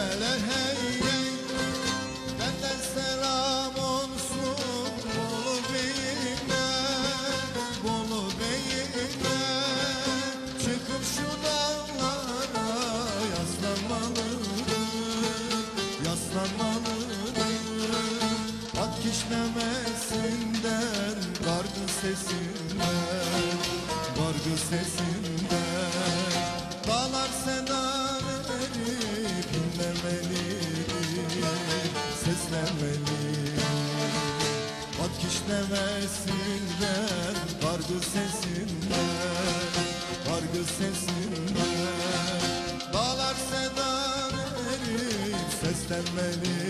hele hey hey Benden selam olsun Bolu beyine Bolu beyine Çıkıp şu dağlara Yaslanmalıyım. Yaslanmalıyım. At kişnemesinden Bargı sesinden Bargı sesinden demeli At kişnemesinden Kargı sesinden Kargı sesinden Dağlar sedan erip seslenmeli.